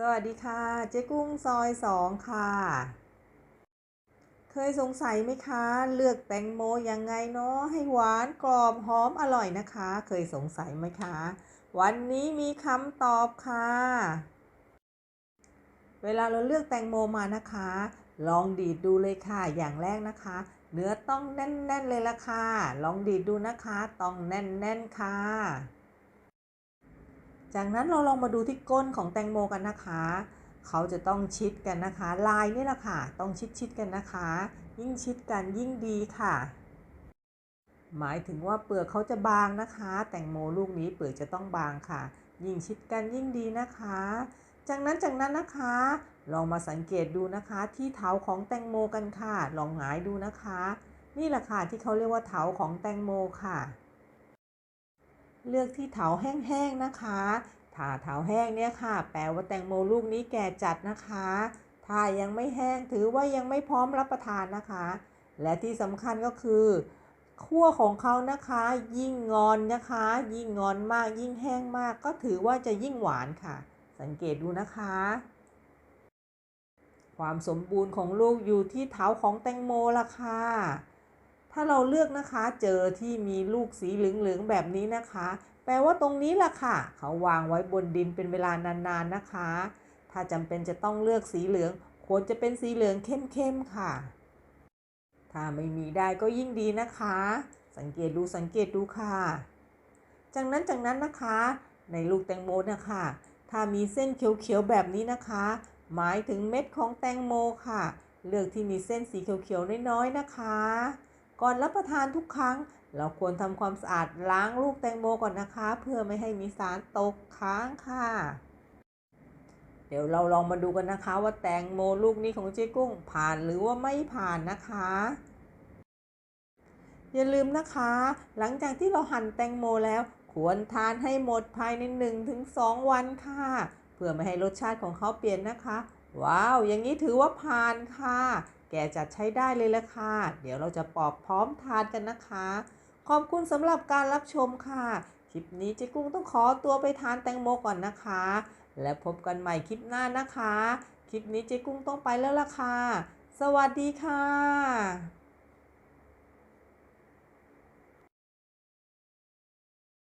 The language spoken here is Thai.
สวัสดีค่ะ เจ๊กุ้งซอยสองค่ะ เคยสงสัยไหมคะ เลือกแตงโมยังไงเนาะให้หวานกรอบหอมอร่อยนะคะ เคยสงสัยไหมคะ วันนี้มีคำตอบค่ะ เวลาเราเลือกแตงโมมานะคะ ลองดีดดูเลยค่ะ อย่างแรกนะคะ เนื้อต้องแน่นๆเลยละค่ะ ลองดีดดูนะคะ ต้องแน่นๆค่ะ จากนั้นเราลองมาดูที่ก้นของแตงโมกันนะคะ เขาจะต้องชิดกันนะคะ ลายนี่แหละค่ะ ต้องชิดชิดกันนะคะ ยิ่งชิดกันยิ่งดีค่ะ หมายถึงว่าเปลือกเขาจะบางนะคะ แตงโมลูกนี้เปลือกจะต้องบางค่ะ ยิ่งชิดกันยิ่งดีนะคะ จากนั้นจากนั้นนะคะ ลองมาสังเกตดูนะคะที่เถาของแตงโมกันค่ะ ลองหงายดูนะคะ นี่แหละค่ะที่เขาเรียกว่าเถาของแตงโมค่ะ เลือกที่เถาแห้งๆนะคะถ้าเถาแห้งเนี่ยค่ะ แปลว่าแตงโมลูกนี้แก่จัดนะคะ ถ้ายังไม่แห้งถือว่ายังไม่พร้อมรับประทานนะคะ และที่สำคัญก็คือขั้วของเขานะคะ ยิ่งงอนนะคะ ยิ่งงอนมากยิ่งแห้งมาก ก็ถือว่าจะยิ่งหวานค่ะ สังเกตดูนะคะ ความสมบูรณ์ของลูกอยู่ที่เถาของแตงโมละค่ะ ถ้าเราเลือกนะคะเจอที่มีลูกสีเหลืองๆแบบนี้นะคะ แปลว่าตรงนี้ล่ะค่ะ เขาวางไว้บนดินเป็นเวลานานๆนะคะ ถ้าจำเป็นจะต้องเลือกสีเหลือง ควรจะเป็นสีเหลืองเข้มๆค่ะ ถ้าไม่มีได้ก็ยิ่งดีนะคะ สังเกตดูสังเกตดูค่ะ จากนั้นจากนั้นนะคะ ในลูกแตงโมนะคะ ถ้ามีเส้นเขียวๆแบบนี้นะคะ หมายถึงเม็ดของแตงโมค่ะ เลือกที่มีเส้นสีเขียวๆน้อยๆนะคะ ก่อนรับประทานทุกครั้ง เราควรทำความสะอาดล้างลูกแตงโมก่อนนะคะ เพื่อไม่ให้มีสารตกค้างค่ะ เดี๋ยวเราลองมาดูกันนะคะ ว่าแตงโมลูกนี้ของเจ๊กุ้งผ่านหรือว่าไม่ผ่านนะคะ อย่าลืมนะคะ หลังจากที่เราหั่นแตงโมแล้ว ควรทานให้หมดภายใน 1-2 วันค่ะ เพื่อไม่ให้รสชาติของเขาเปลี่ยนนะคะ ว้าว อย่างนี้ถือว่าผ่านค่ะ แกจัดใช้ได้เลยละค่ะ เดี๋ยวเราจะปอกพร้อมทานกันนะคะ ขอบคุณสำหรับการรับชมค่ะ คลิปนี้เจ๊กุ้งต้องขอตัวไปทานแตงโมก่อนนะคะ และพบกันใหม่คลิปหน้านะคะ คลิปนี้เจ๊กุ้งต้องไปแล้วล่ะค่ะ สวัสดีค่ะ